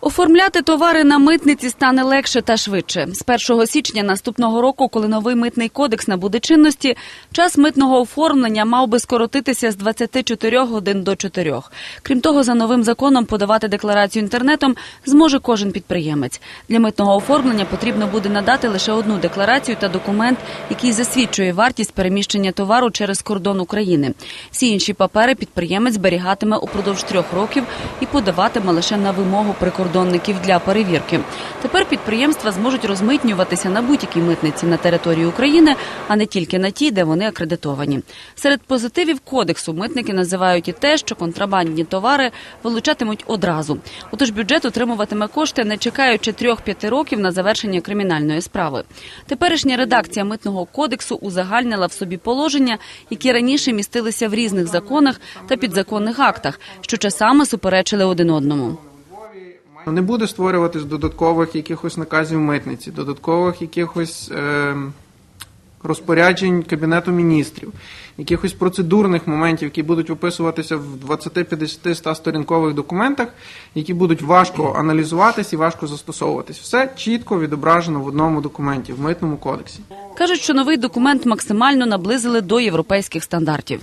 Оформляти товари на митниці стане легше та швидше. З 1 січня наступного року, коли новий митний кодекс набуде чинності, час митного оформлення мав би скоротитися з 24 годин до 4. Крім того, за новим законом подавати декларацію інтернетом зможе кожен підприємець. Для митного оформлення потрібно буде надати лише одну декларацію та документ, який засвідчує вартість переміщення товару через кордон України. Всі інші папери підприємець зберігатиме упродовж трьох років і подаватиме лише на вимогу прикордонників для перевірки. Тепер підприємства зможуть розмитнюватися на будь-якій митниці на території України, а не тільки на тій, де вони акредитовані. Серед позитивів кодексу митники називають і те, що контрабандні товари вилучатимуть одразу. Отож бюджет отримуватиме кошти, не чекаючи трьох-п'яти років на завершення кримінальної справи. Теперішня редакція митного кодексу узагальнила в собі положення, які раніше містилися в різних законах та підзаконних актах, що часами суперечили один одному. Не буде створюватись додаткових якихось наказів митниці, додаткових якихось е, розпоряджень Кабінету міністрів, якихось процедурних моментів, які будуть виписуватися в 20, 50, 100 сторінкових документах, які будуть важко аналізуватись і важко застосовуватись. Все чітко відображено в одному документі в митному кодексі. Кажуть, що новий документ максимально наблизили до європейських стандартів.